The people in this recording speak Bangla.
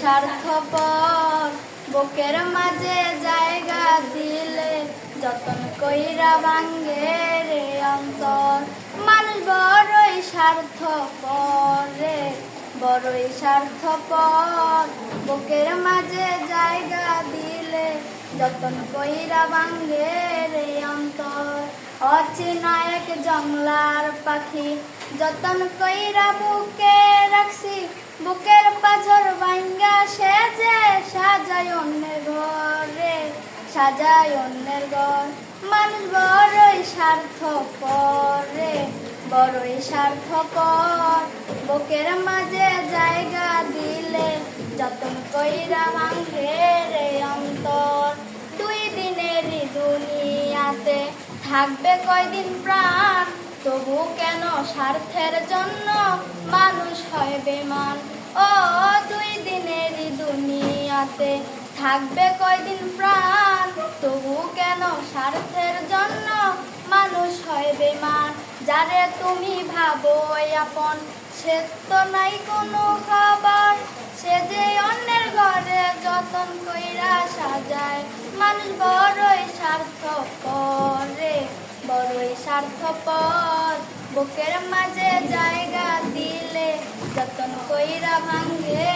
স্বার্থপর বুকের মাঝে জায়গা দিলে যতন কইরা ভাঙ্গে রে অন্তর। মানুষ বড়ই স্বার্থপর রে, বড়ই স্বার্থপর বুকের মাঝে জায়গা দিলে যতন কইরা ভাঙ্গে অচেনা এক জংলার পাখি। যতন কইরা বুকে রাখছি, বুকের পাঝর ভাঙ্গা সেজে সাজায় অন্যের ঘরে সাজায় অন্যের ঘর। মানুষ বড়ই স্বার্থপর রে বড়ই স্বার্থপর। বুকের মাঝে জায়গা দিলে যতন কইরা ভাঙ্গে রে অন্তর। দুই দিনেরই দুনিয়াতে থাকবে কয়দিন প্রাণ? তবু কেন স্বার্থের জন্য মানুষ হয় বেমান? ও দুই দিনেরই দুনিয়াতে থাকবে কয়দিন প্রাণ? তবু কেন স্বার্থের জন্য মানুষ হয় বেমান? যারে তুমি ভাবো আপন, সে তো নাই কোনো খাবার। সে যে অন্যের বড়ই স্বার্থপর বুকের মাঝে জায়গা দিলে যতন কইরা ভাঙ্গে